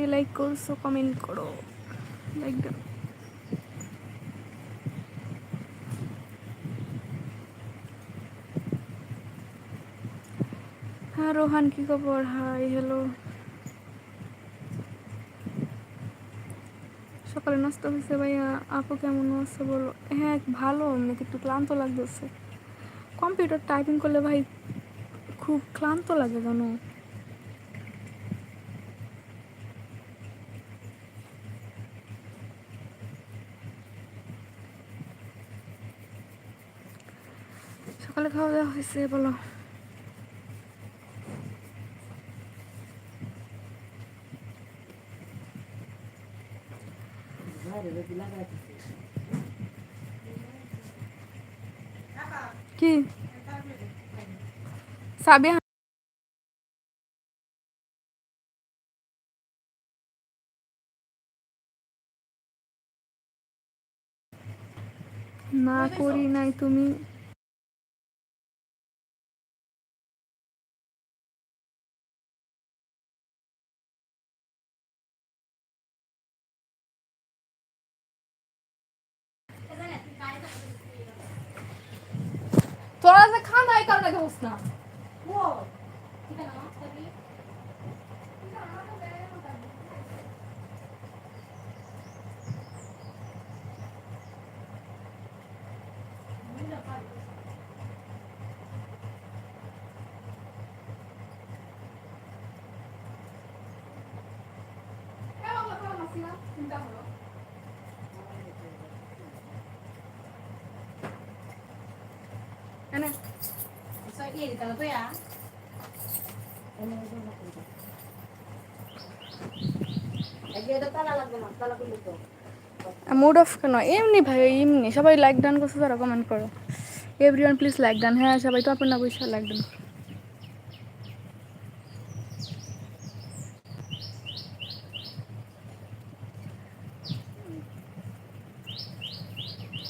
আমাকে লাইক করছ কমেন্ট করো। লাইক দাও হ্যাঁ রোহান, কি খবর? হাই হ্যালো সকালে নষ্ট হয়েছে ভাইয়া। আপু কেমন আছে বলো? হ্যাঁ ভালো। এমনিতে একটু ক্লান্ত লাগতেছে? কম্পিউটার টাইপিং করলে ভাই খুব ক্লান্ত লাগে জানো? খাওয়া দাওয়া হয়েছে বলো। কি? সাবিয়া? না করি নাই তুমি। তোরা যে খানা এই কারণে খাস না এনে মুড অফ কেন? এমনি ভাই, এমনি। সবাই লাইক ডান করছে তারা কমেন্ট করো। এভরিওয়ান প্লিজ লাইক ডান হ্যাঁ সবাই তো আপনার বসে লাইক ডান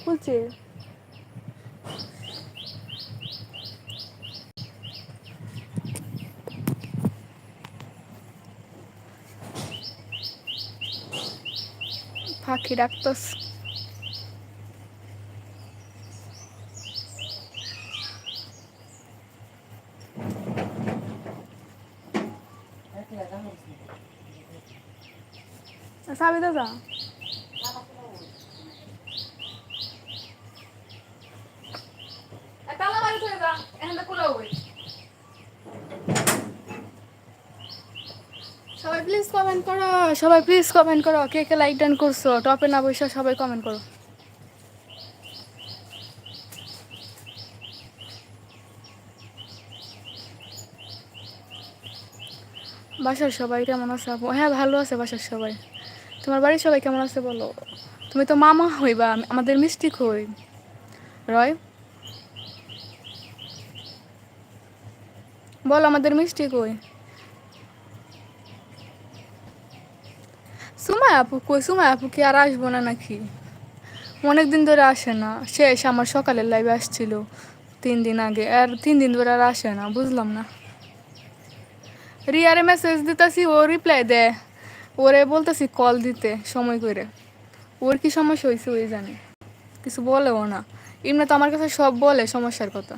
বলছি। পাখি ডাকতস। সাবিদা দাদা তালা বাড়ি চলে যা এখানে খোলা হবে সবাই প্লিজ কমেন্ট করো, সবাই প্লিজ কমেন্ট করো, কে কে লাইক ডান করছ টপে না বসে সবাই কমেন্ট করো। বাসার সবাই কেমন আছে আপু? হ্যাঁ ভালো আছে বাসার সবাই। তোমার বাড়ির সবাই কেমন আছে বলো? তুমি তো মামা হইবা, আমাদের মিষ্টি হই রয়? বল, আমাদের মিষ্টি কই সুমায় আপু? কই সুমায় আপু? কি আর আসব না নাকি? অনেক দিন ধরে আসে না। শেষ, আমার সকালের লাইভে আসছিল তিন দিন আগে। আর তিন দিন ধরে আর আসে না, বুঝলাম না। রিয়ারে মেসেজ দিতেছি, ও রিপ্লাই দেয় ওরে বলতেছি কল দিতে, সময় করে ওর কি সমস্যা হয়েছে ওই জানে। কিছু বলেও না। এমনি তো আমার কাছে সব বলে, সমস্যার কথা।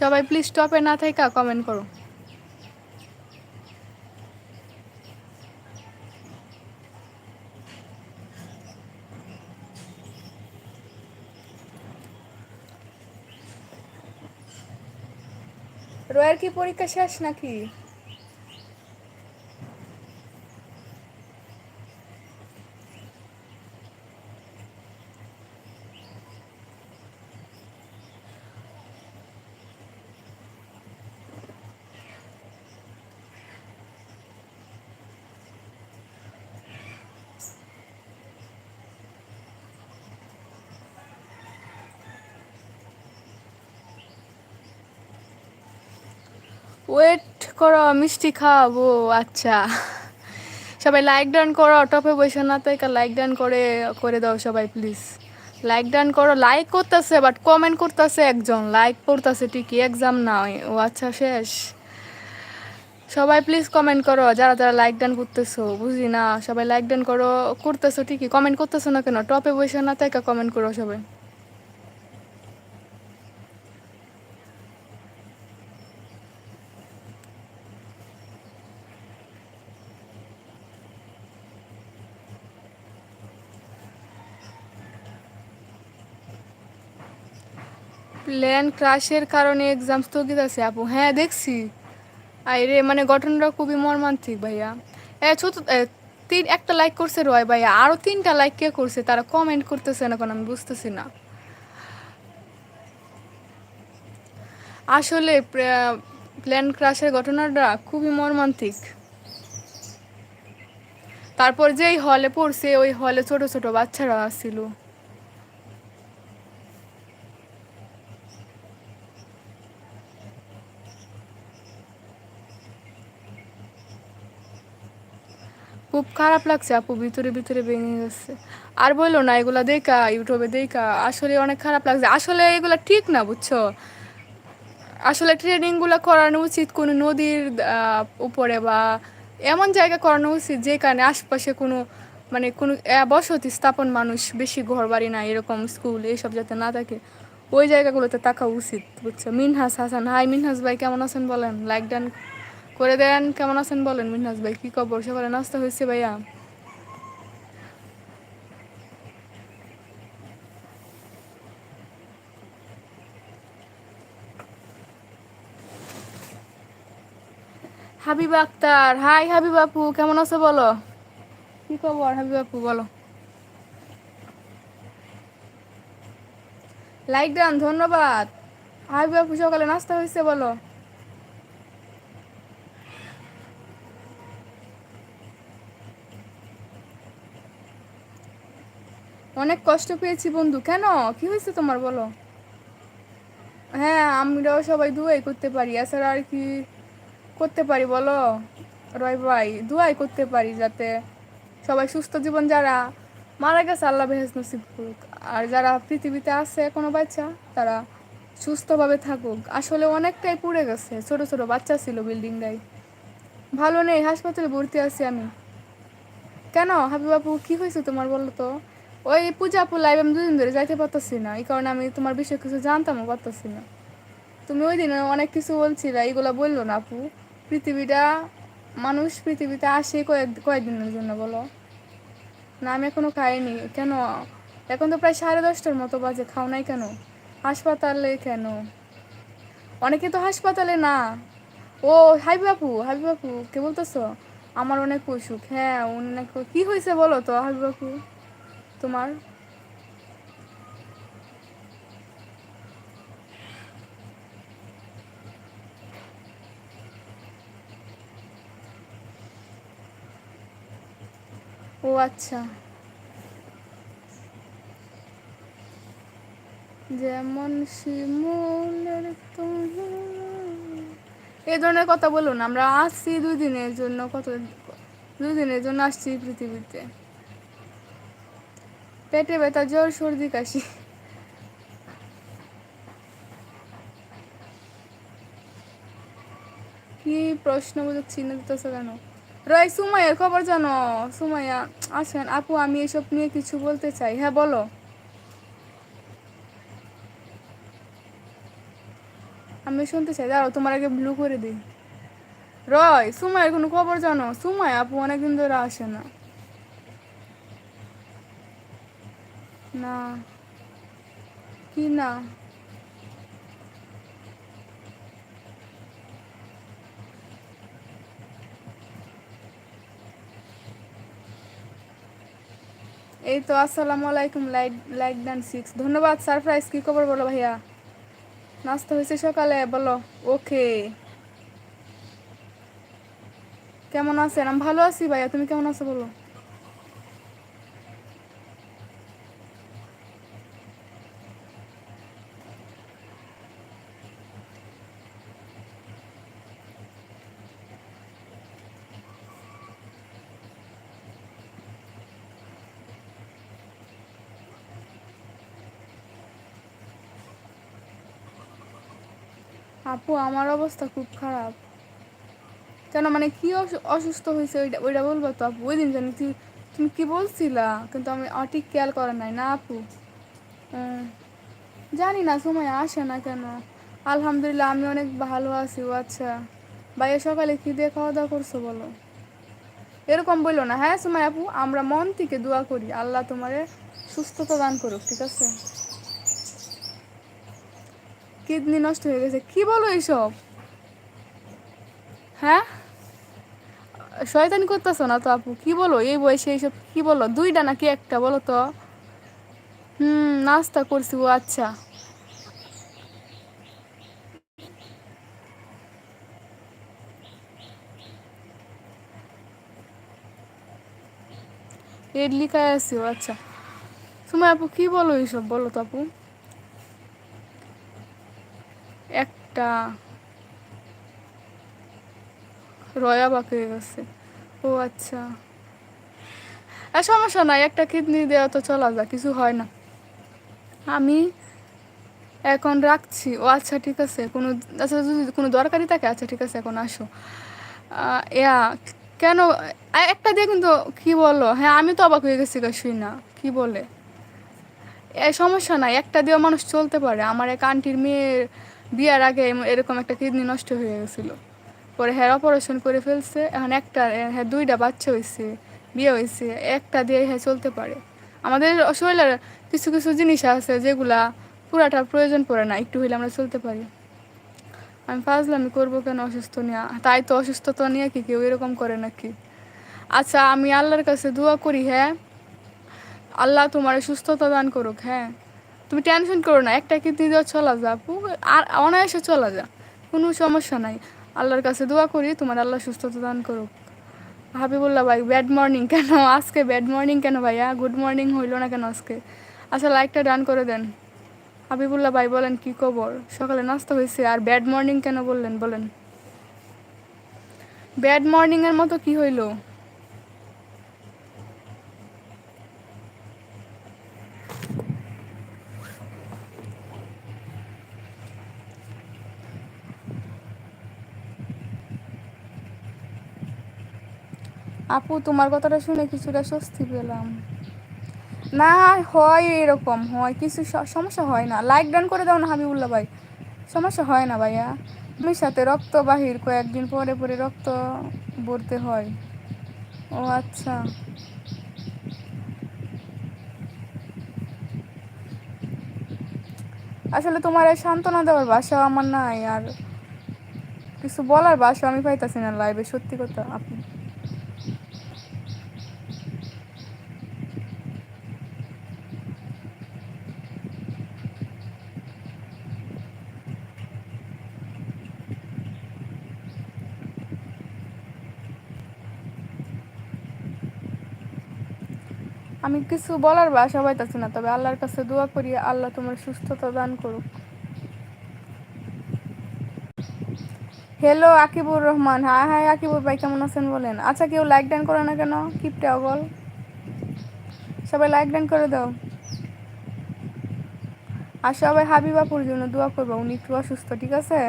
সবাই প্লিজ টপে না থাকা কমেন্ট করো। রয়ের কি পরীক্ষা শেষ নাকি? ওয়েট করো, মিষ্টি খাওয়াবো আচ্ছা। সবাই লাইক ডান করো টপে বসে না তাই লাইক ডান করে করে দাও সবাই প্লিজ লাইক ডান করো লাইক করতেছে বাট কমেন্ট করতেছে একজন। লাইক করতেছে ঠিকই এক্সাম না ও আচ্ছা শেষ। সবাই প্লিজ কমেন্ট করো, যারা যারা লাইক ডান করতেছো বুঝি না সবাই লাইক ডান করো, করতেছো ঠিকই কমেন্ট করতেছো না কেন? টপে বসে না তাই কমেন্ট করো সবাই। প্ল্যান ক্রাশের কারণে এক্সাম স্থগিত আছে, আপু। হ্যাঁ দেখছি। আরে মানে গঠনটা খুবই মর্মান্তিক, ভাইয়া। এ ছোট তিন, একটা লাইক করছে রয়, ভাইয়া। আরও তিনটা লাইক কে করছে, তারা কমেন্ট করতেছে না কেন, আমি বুঝতেছি না। আসলে প্ল্যান ক্রাশের ঘটনাটা খুবই মর্মান্তিক। তারপর যেই হলে পড়ছে, ওই হলে ছোট ছোট বাচ্চারা আসছিল। খুব খারাপ লাগছে আপু, ভিতরে ভিতরে ভেঙে যাচ্ছে। আর বলল না, এগুলা দেখা, ইউটিউবে দেখা, আসলে অনেক খারাপ লাগছে। আসলে এগুলা ঠিক না, বুঝছ? আসলে ট্রেনিংগুলো করানো উচিত কোনো নদীর উপরে বা এমন জায়গা করানো উচিত যেখানে আশপাশে কোনো মানে কোনো বসতি স্থাপন মানুষ বেশি ঘর বাড়ি না এরকম স্কুল এইসব যাতে না থাকে, ওই জায়গাগুলোতে থাকা উচিত, বুঝছ? মিনহাস হাসান, হাই মিনহাস ভাই, কেমন আছেন বলেন? লাইক ডান করে দেন। কেমন আছেন বলেন মিনহাস ভাই, কি খবর? সকালে নাস্তা হয়েছে ভাইয়া? হাবিব আক্তার, হাই হাবিব আপু, কেমন আছো বলো? কি খবর হাবিব আপু, বলো। লাইক দেন, ধন্যবাদ। হাবিব আপু, সকালে নাস্তা হয়েছে বলো। অনেক কষ্ট পেয়েছি বন্ধু। কেন? কি হয়েছে তোমার বলো? হ্যাঁ আমরাও সবাই দুয়াই করতে পারি। এছাড়া আর কি করতে পারি বলো? রয় ভাই, দুয়াই করতে পারি যাতে সবাই সুস্থ জীবন যারা মারা গেছে, আল্লাহ বেহেজ নসিব করুক। আর যারা পৃথিবীতে আছে, কোনো বাচ্চা, তারা সুস্থভাবে থাকুক। আসলে অনেকটাই পুড়ে গেছে। ছোট ছোট বাচ্চা ছিল বিল্ডিংটাই ভালো নেই, হাসপাতালে ভর্তি আছি আমি। কেন হাবিবাপু কি হয়েছে তোমার বলো তো? ওই পূজা আপু লাইভ আমি দুদিন ধরে যাইতে পারতেছি না, এই কারণে আমি তোমার বিষয়ে কিছু জানতামও পারতেছি না। তুমি ওই দিন অনেক কিছু বলছিলে, এইগুলো বলল না আপু। পৃথিবীটা, মানুষ পৃথিবীতে আসে কয়েক, কয়েকদিনের জন্য বলো। না, আমি এখনও খাইনি, কেন? এখন তো প্রায় সাড়ে দশটার মতো বাজে, খাও নাই কেন? হাসপাতালে কেন? অনেকে তো হাসপাতালে না। ও হাই বাপু হাবি বাপু কে বলতেছো? আমার অনেক অসুখ। হ্যাঁ অনেক কি হয়েছে বলো তো হাবি বাপু তোমার? ও আচ্ছা। যেমন শিমুলের এই ধরনের কথা বলুন আমরা আসছি দুই দিনের জন্য কত দুই দিনের জন্য আসছি পৃথিবীতে। পেটে ব্যথা, জ্বর, সর্দি, কাশি। কি প্রশ্ন বুঝছি না দিতেছে কেন? রয়, সুমাইয়ের খবর জানো? সুমাইয়া, আসেন, আপু, আমি এসব নিয়ে কিছু বলতে চাই। হ্যাঁ বলো। আমি শুনতে চাই। দাঁড়াও, তোমার আগে ব্লু করে দিই। রয়, সুমাইয়ের কোনো খবর জানো? সুমাই আপু, অনেকদিন ধরে আসে না। না। কি না? এই তো, আসসালামু আলাইকুম লাইক লাইক ডান সিক্স। ধন্যবাদ, সারপ্রাইজ, কি খবর বলো ভাইয়া? নাস্তা হয়েছে সকালে, বলো, ওকে। কেমন আছেন? আমি ভালো আছি ভাইয়া, তুমি কেমন আছো বলো? আপু, আমার অবস্থা খুব খারাপ। কেন মানে কি অসুস্থ হয়েছে ওইটা ওইটা বলব তো আপু? ওই দিন জানি তুই তুমি কি বলছিলা? কিন্তু আমি ঠিক খেয়াল করে নাই না আপু। জানি না, সময় আসে না কেন। আলহামদুলিল্লাহ, আমি অনেক ভালো আছি, ও আচ্ছা। ভাইয়া, সকালে কি দিয়ে খাওয়া দাওয়া করছ বলো? এরকম বলল না। হ্যাঁ সময় আপু, আমরা মন থেকে দোয়া করি। আল্লাহ তোমারে সুস্থতা দান করুক, ঠিক আছে? কিডনি নষ্ট হয়ে গেছে। কি বলো এইসব? হ্যাঁ? শয়তানি করতেছ না তো আপু? কি বলো? এই বয়সে এইসব কি বলো? দুইটা নাকি একটা, বলো তো। হুম, নাস্তা করছি ও আচ্ছা। ইডলি খাই আসি ও আচ্ছা। তোমার আপু, কি বলো এইসব? বলো তো আপু। একটা রয়া বাকি গেছে। ও আচ্ছা। আর সমস্যা নাই, একটা কিডনি দেওয়া তো চলা যায়, কিছু হয় না। আমি এখন রাখছি। ও আচ্ছা ঠিক আছে, কোনো আচ্ছা যদি কোনো দরকারি থাকে আচ্ছা ঠিক আছে, এখন আসো। ইয়া, কেন একটা দিয়ে কিন্তু কি বলো? হ্যাঁ আমি তো অবাক হয়ে গেছি শুই না, কি বলে? এ, সমস্যা নাই, একটা দিয়েও মানুষ চলতে পারে। আমার এক আন্টির মেয়ের বিয়ার আগে এরকম একটা কিডনি নষ্ট হয়ে গেছিল। পরে হ্যাঁ অপারেশন করে ফেলছে। এখন একটা হ্যাঁ দুইটা বাচ্চা হয়েছে বিয়ে হয়েছে একটা দিয়ে হ্যাঁ চলতে পারে। আমাদের শরীরের কিছু কিছু জিনিস আছে যেগুলা পুরাটা প্রয়োজন পড়ে না, একটু হইলে আমরা চলতে পারি। আমি ফাজলামি করব কেন অসুস্থ নিয়ে? তাই তো অসুস্থতা নিয়ে কি কেউ এরকম করে নাকি? আচ্ছা আমি আল্লাহর কাছে দোয়া করি হ্যাঁ। আল্লাহ তোমার সুস্থতা দান করুক হ্যাঁ। তুমি টেনশন করো না, একটা কিডনি দিয়ে চলা যা। আর অনায়াসে চলা যা, কোনো সমস্যা নাই। আল্লাহর কাছে দোয়া করি, তোমার আল্লাহ সুস্থতা দান করুক। হাবিবুল্লাহ ভাই ব্যাড মর্নিং কেন? আজকে ব্যাড মর্নিং কেন ভাইয়া? গুড মর্নিং হইল না কেন আজকে? আচ্ছা লাইকটা ডান করে দেন। হাবিবুল্লাহ ভাই বলেন, কি খবর? সকালে নাস্তা হয়েছে, আর ব্যাড মর্নিং কেন বললেন? বলেন। ব্যাড মর্নিংয়ের মতো কি হইল? আপু, তোমার কথাটা শুনে কিছুটা স্বস্তি পেলাম। না, হয় এরকম, হয়। কিছু সমস্যা হয় না। লাইক ডান করে দাও না, হাবিবুল্লাহ ভাই। সমস্যা হয় না ভাইয়া। তুমি সাথে রক্ত বাহির, কয়েকদিন পরে পরে রক্ত ভরতে হয়। ও আচ্ছা। আসলে তোমার এই সান্ত্বনা দেওয়ার বাসা আমার নাই, আর কিছু বলার বাসা আমি পাইতাছি না লাইভে সত্যি কথা। আপনি আমি কিছু বলার বাসা পাইতেছি না, তবে আল্লাহর কাছে দোয়া করি, আল্লাহ তোমার সুস্থতা দান করুক। হ্যালো আকিবুর রহমান। হ্যাঁ হ্যাঁ আকিবুর ভাই, কেমন আছেন বলেন? আচ্ছা কেউ লাইক ডান করে না কেন? কিপটা বল সবাই লাইক ডান করে দাও। আর সবাই হাবিবাপুর জন্য দোয়া করব, উনি একটু অসুস্থ, ঠিক আছে?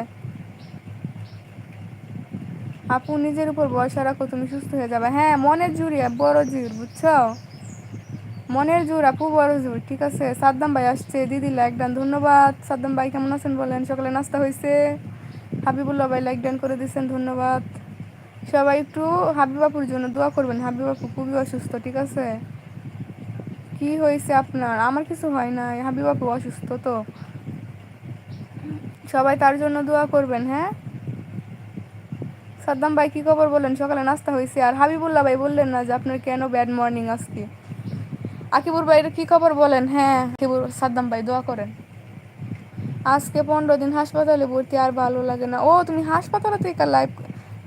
আপু, নিজের উপর বয়সা রাখো, তুমি সুস্থ হয়ে যাবে। হ্যাঁ মনের জুড়ি বড় জুড় বুঝছ? মনের জোর আপু, বড় জোর, ঠিক আছে? সাদ্দাম ভাই আসছে, দিদি লাইক ডান ধন্যবাদ। সাদ্দাম ভাই, কেমন আছেন বলেন? সকালে নাস্তা হয়েছে। হাবিবুল্লাহ ভাই লাইক ডান করে দিচ্ছেন ধন্যবাদ। সবাই একটু হাবিবাপুর জন্য দোয়া করবেন। হাবিবাপু খুবই অসুস্থ, ঠিক আছে? কি হয়েছে আপনার? আমার কিছু হয় না হাবিবাপু অসুস্থ তো। সবাই তার জন্য দোয়া করবেন হ্যাঁ? সাদ্দাম ভাই, কী খবর বলেন? সকালে নাস্তা হয়েছে। আর হাবিবুল্লাহ ভাই বললেন না যে আপনার কেন ব্যাড মর্নিং আজকে? আকিবুর ভাইয়ের কি খবর বলেন? হ্যাঁ আকিবুর সাদ্দাম ভাই দোয়া করেন। আজকে পনেরো দিন হাসপাতালে ভর্তি, আর ভালো লাগে না। ও, তুমি হাসপাতালে থেকে লাইভ,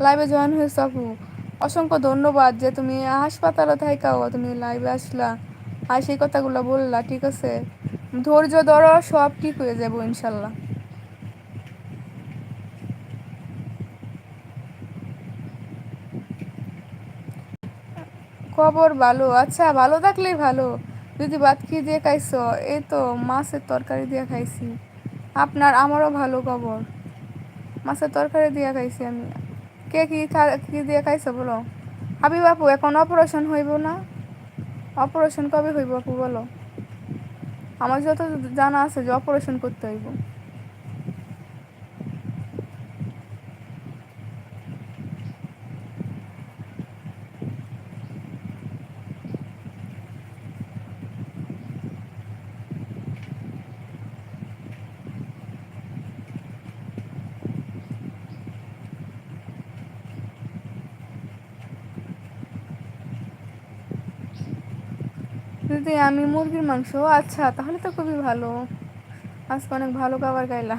লাইভে জয়েন হয়েছ আপু। অসংখ্য ধন্যবাদ যে তুমি হাসপাতালে থাইকাও, তুমি লাইভে আসলা। আর সেই কথাগুলো বললা, ঠিক আছে। ধৈর্য ধরো, সব ঠিক হয়ে যাব ইনশাল্লাহ। খবর ভালো। আচ্ছা ভালো থাকলেই ভালো। যদি ভাত কি দিয়ে খাইছো, এই তো মাছের তরকারি দিয়ে খাইছি। আপনার, আমারও ভালো খবর। মাছের তরকারি দিয়ে খাইছি আমি। কে কী কী দিয়ে খাইছো বলো? হাবি বাপু, এখন অপারেশন হইব না? অপারেশন কবে হইব আপু বলো? আমার যত জানা আছে যে অপারেশন করতে হইব দিদি আমি মুরগির মাংস আচ্ছা তাহলে তো খুবই ভালো। আজকে অনেক ভালো খাবার খাইলা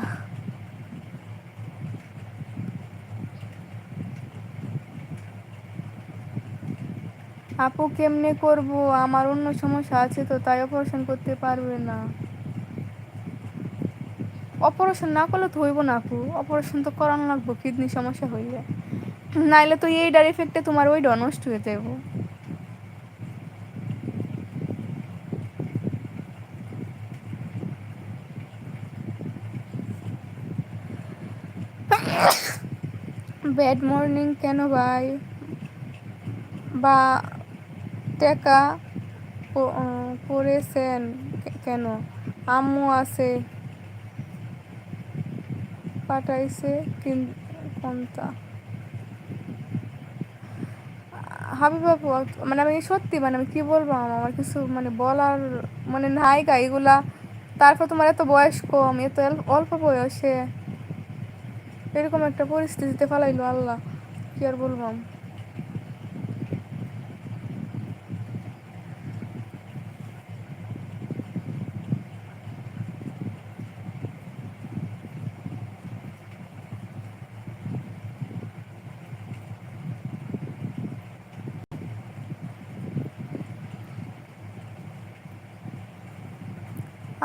আপু, কেমনে করব? আমার অন্য সমস্যা আছে তো, তাই অপারেশন করতে পারবে না। অপারেশন না করলে তো হইব না আপু। অপারেশন তো করানো লাগবো কিডনি সমস্যা হইলে। নাইলে তো এইটার এফেক্টে তোমার ওইটা নষ্ট হয়ে যাব ব্যাড মর্নিং কেন ভাই? বা টেকা পড়েছেন কেন? আম্মু আছে। পাঠাইছে কোনটা? হাবি বাবু মানে আমি সত্যি মানে আমি কি বলব আমার? কিছু মানে বলার মানে নাই গা, এগুলা। তারপর তোমার এত বয়স কম এত অল্প বয়সে। এরকম একটা পরিস্থিতিতে ফেলাইলো আল্লাহ কি আর বলব?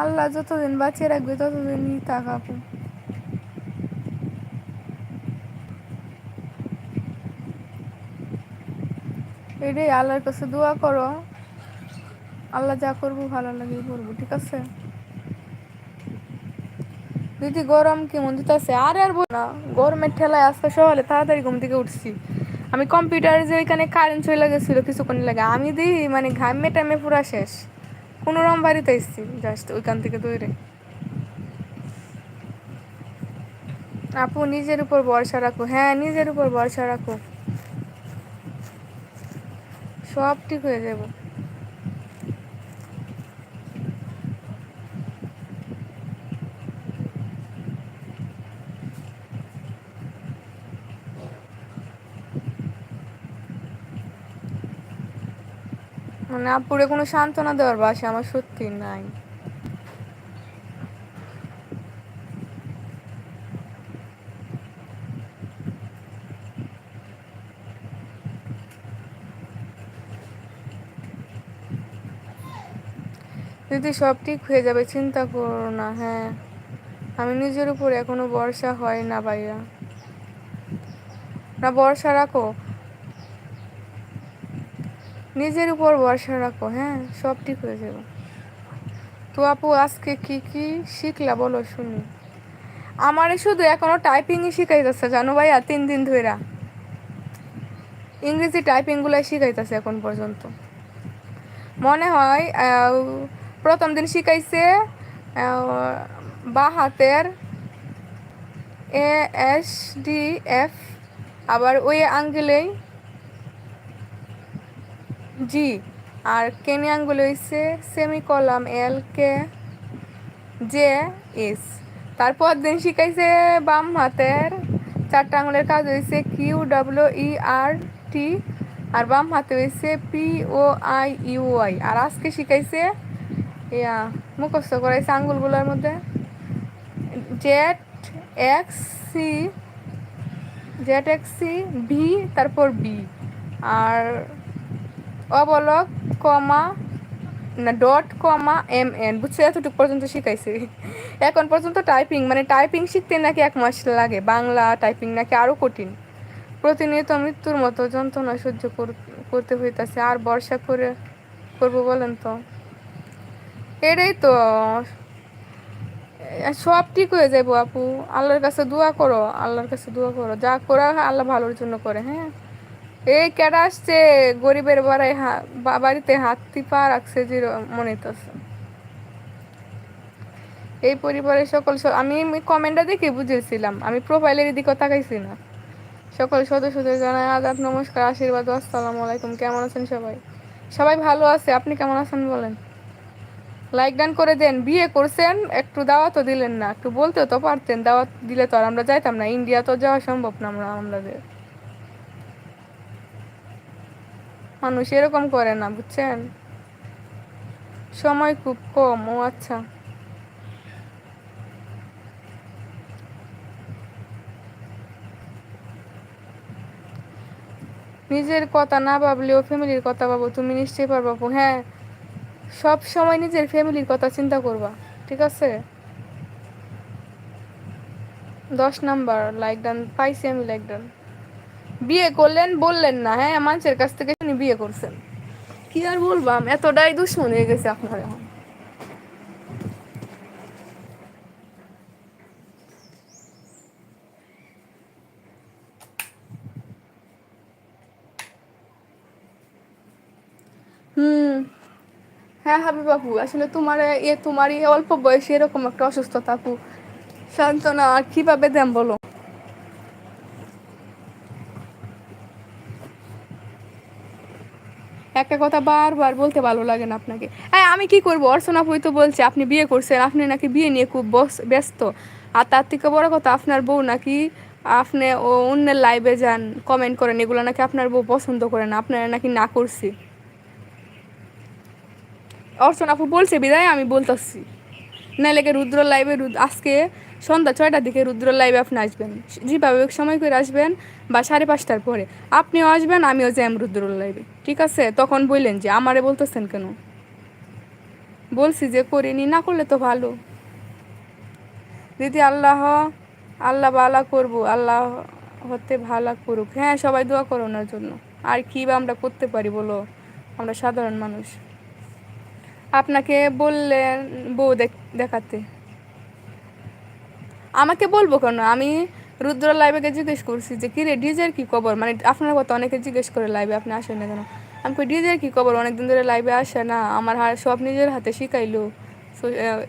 আল্লাহ যতদিন বাঁচিয়ে রাখবে ততদিনই তাকাবো এটাই আল্লাহর কাছে দোয়া করো। আল্লাহ যা করব ভালো লাগে করব, ঠিক আছে? দিদি, গরম কেমন দিতেছে? আর আর বল না, গরমের ঠেলায় আজকে সকালে তাড়াতাড়ি ঘুম থেকে উঠছি। আমি কম্পিউটারে যে ওইখানে কারেন্ট চলে গেছিল কিছুক্ষণ লাগে, আমি দিই মানে ঘামে টাইমে পুরা শেষ। কোনো রকম বাড়িতে এসছি জাস্ট ওইখান থেকে দৌড়ে আপু, নিজের উপর ভরসা রাখো। হ্যাঁ নিজের উপর ভরসা রাখো। সব ঠিক হয়ে যাব। মানে আপুরে কোনো সান্ত্বনা দেওয়ার বাসা আমার সত্যি নাই। দিদি সব ঠিক হয়ে যাবে, চিন্তা করো না হ্যাঁ। আমি নিজের উপর এখনও বর্ষা হয় না ভাইয়া। না বর্ষা রাখো। নিজের উপর ভরসা রাখো হ্যাঁ সব ঠিক হয়ে যাবে। তো আপু, আজকে কি কি শিখলা বলো শুনি। আমারে শুধু এখনও টাইপিংই শিখাইতেছে, জানো ভাইয়া, তিন দিন ধইরা। ইংরেজি টাইপিংগুলাই শিখাইতেছে এখন পর্যন্ত। মনে হয় প্রথম দিন শিখাইছে বা হাতের এ এস ডি এফ, আবার ওই আঙ্গেলেই জি, আর কেনি আঙ্গুল হইছে semicolon L K J S. তারপর দিন শিখাইছে বাম হাতের, চারটা আঙুলের কাজ হয়েছে কিউ ডাব্লিউ ই আর টি, আর বাম হাতে হয়েছে P O I U I R আজকে শিখাইছে ইয়া, মুখস্থ করাইছে আঙ্গুলগুলোর মধ্যে। Z, X, C, Z, X, C, V, তারপর বি। আর অবলক, কমা, না, ডট, কমা, এম, এন। বুঝছ? এতটুকু পর্যন্ত শিখাইছি। এখন পর্যন্ত টাইপিং মানে টাইপিং শিখতে নাকি এক মাস লাগে। বাংলা টাইপিং নাকি আরও কঠিন। প্রতিনিয়ত মৃত্যুর মতো যন্ত্রণা সহ্য করতে হইতাছে। আর বর্ষা করে করব বলেন তো? এটাই তো। সব ঠিক হয়ে যাব আপু। আল্লাহর কাছে দোয়া করো, আল্লাহর কাছে দোয়া করো। যা করা আল্লাহ ভালোর জন্য করে হ্যাঁ? এই কেডা আসছে? গরিবের বাড়ায় হা- বাড়িতে হাত টিপা রাখছে যে মনে হইতাছে। এই পরিবারের সকল আমি কমেন্টটা দেখে বুঝেছিলাম। আমি প্রোফাইলের দিকেও তাকাইছি না। সকল সদস্যদের জানাই আদাব, নমস্কার, আশীর্বাদ, আসসালামু আলাইকুম। কেমন আছেন সবাই? সবাই ভালো আছে? আপনি কেমন আছেন বলেন? লাইক ডান করে দেন, বিয়ে করছেন, একটু দাওয়াতও দিলেন না, একটু বলতেও তো পারতেন, দাওয়াত দিলে তো আর আমরা যাইতাম না ইন্ডিয়া তো যাওয়া সম্ভব না আমরা, আমাদের। মানুষ এরকম করে না, বুঝছেন? সময় খুব কম, ও আচ্ছা। নিজের কথা না ভাবলেও ফ্যামিলির কথা ভাবো, তুমি নিশ্চয়ই পারব হ্যাঁ। সব সময় নিজের ফ্যামিলির কথা চিন্তা করবা, ঠিক আছে? দশ নাম্বার লাইক ডান পাইছি আমি লাইক ডান বিয়ে করলেন, বললেন না হ্যাঁ মানুষের কাছ থেকে শুনি বিয়ে করছেন। কি আর বলবাম এতটাই দুশ্মন হয়ে গেছে আপনার এখন হুম হ্যাঁ হাবিব আপু আসলে তোমার এ তোমার এই অল্প বয়সে এরকম একটা অসুস্থতা, আপু। সান্ত্বনা, আর কীভাবে দেন বলো? একটা কথা বারবার বলতে ভালো লাগে না আপনাকে। হ্যাঁ আমি কি করব? অর্চনা আপুই তো বলছে, আপনি বিয়ে করছেন, আপনি নাকি বিয়ে নিয়ে খুব ব্যস্ত। আর তার থেকে বড় কথা, আপনার বউ নাকি আপনি ও অন্যের লাইভে যান কমেন্ট করেন, এগুলো নাকি আপনার বউ পছন্দ করে না, আপনারা নাকি না করছি। অর্চনা আপু বলছে, বিদায়, আমি বলতেছি। নাহলে কি রুদ্র লাইভে আজকে সন্ধ্যা ছয়টার দিকে রুদ্র লাইভে আপনি আসবেন। যেভাবে সময় করে আসবেন বা সাড়ে পাঁচটার পরে। আপনিও আসবেন, আমিও যাই রুদ্র লাইভে ঠিক আছে? তখন বললেন যে, আমারে বলতেছেন কেন? বলছি যে, করিনি, না করলে তো ভালো। দিদি, আল্লাহ আল্লাহ বালা করব, আল্লাহ হতে ভালা করুক। হ্যাঁ সবাই দোয়া করো ওনার জন্য। আর কি বা আমরা করতে পারি বলো? আমরা সাধারণ মানুষ। আপনাকে বললেন বউ দেখ- দেখাতে। আমাকে বলব কেন? আমি রুদ্র লাইভে জিজ্ঞেস করছি যে কি রে ডিজের কি খবর? মানে আপনার কথা অনেকে জিজ্ঞেস করে লাইভে আপনি আসেন না কেন? আমি ডিজের কি খবর? অনেকদিন ধরে লাইভে আসে না। আমার সব নিজের হাতে শিখাইলো।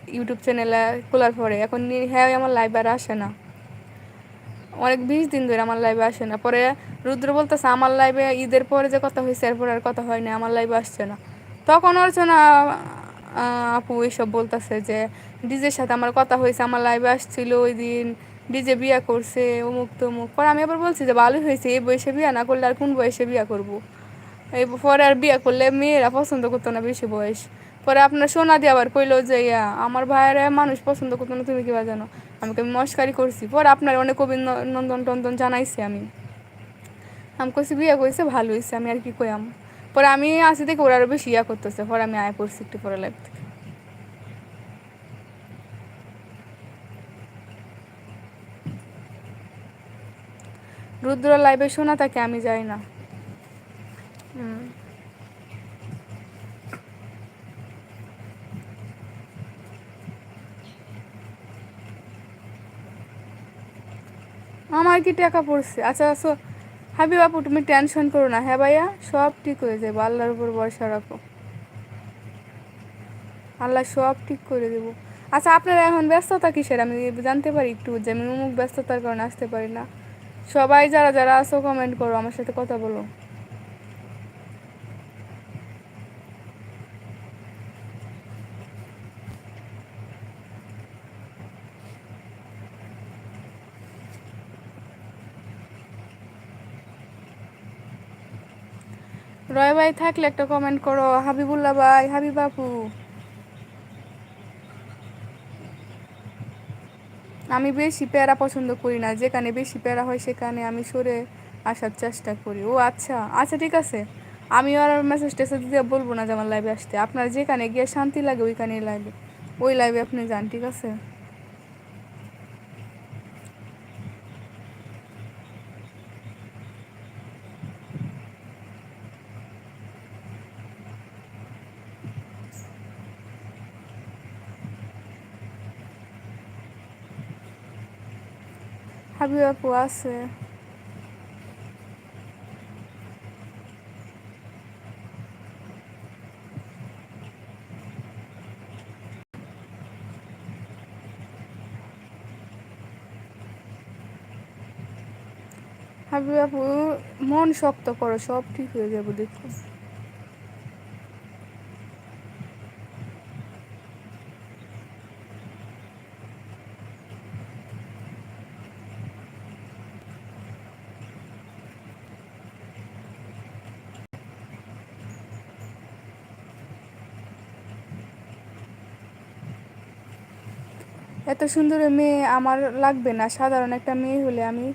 ইউটিউব চ্যানেলে খোলার পরে। এখন হ্যাঁ আমার লাইভে আর আসে না। অনেক বিশ দিন ধরে আমার লাইভে আসে না। পরে রুদ্র বলতেছে, আমার লাইভে ঈদের পরে যে কথা হয়েছে, এরপর আর কথা হয় না। আমার লাইভে আসছে না। তখন অর্চনা আপু এইসব বলতেছে যে, ডিজের সাথে আমার কথা হয়েছে, আমার লাইভে আসছিল ওই দিন, ডিজে বিয়া করছে, অমুক তমুক। পরে আমি আবার বলছি যে, ভালোই হয়েছে, এই বয়সে বিয়া না করলে আর কোন বয়সে বিয়া করব? এই পরে আর বিয়া করলে মেয়েরা পছন্দ করতো না বেশি বয়স। পরে আপনার সোনা দিয়ে আবার কইলো যে, ইয়া, আমার ভাইয়েরা মানুষ পছন্দ করতো না, তুমি কিবা জানো? আমাকে আমি মস্কারি করছি। পরে আপনার অনেক কবি নন্দন টন্দন জানাইছি আমি। আমি কইছি, বিয়ে কইছে, ভালো হয়েছে আমি আর কি কইয়াম? পরে আমি আসি থেকে ওরা আরও বেশি ইয়া করতেছে পরে আমি আয় পড়ছি একটু পরে লাইফ থেকে। রুদ্র লাইভে শোনা তাকে আমি যাই না। হুম। আমার কি টাকা পড়ছে? আচ্ছা আচ্ছা হাবি বাপু তুমি টেনশন করো না। হ্যাঁ ভাইয়া, সব ঠিক হয়ে যাবে। আল্লাহর উপর ভরসা রাখো। আল্লাহ সব ঠিক করে দেব। আচ্ছা আপনারা এখন ব্যস্ততা কিসের? আমি জানতে পারি একটু যে আমি অমুক ব্যস্ততার কারণে আসতে পারি না। সবাই যারা যারা আসো কমেন্ট করো, আমার সাথে কথা বলো। রয় ভাই থাকলে একটা কমেন্ট করো, হাবিবুল্লাহ ভাই, হাবিব আপু। আমি বেশি প্যারা পছন্দ করি না, যেখানে বেশি প্যারা হয় সেখানে আমি সরে আসার চেষ্টা করি। ও আচ্ছা আচ্ছা ঠিক আছে। আমি আর মেসেজ টেসেজ দিয়ে বলব না যে আমার লাইভে আসতে। আপনার যেখানে গিয়ে শান্তি লাগে, ওইখানেই লাইভে ওই লাইভে আপনি যান, ঠিক আছে? হাবিব আপু আছে হাবিব আপু মন শক্ত করো সব ঠিক হয়ে যাবে দেখো এত সুন্দর মেয়ে আমার লাগবে না। সাধারণ একটা মেয়ে হলে আমি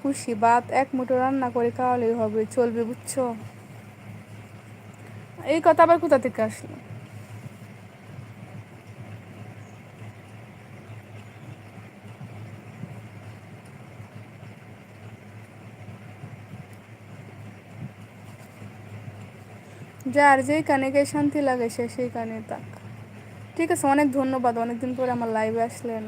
খুশি। ভাত এক মুঠো রান্না করে খাওয়ালেই হবে, চলবে বুঝছ? এই কথা আবার কোথা থেকে আসলো? যার যেই কানে গিয়ে শান্তি লাগে সে সেই কানে তাক ঠিক আছে অনেক ধন্যবাদ অনেকদিন পরে আমার লাইভে আসলেন।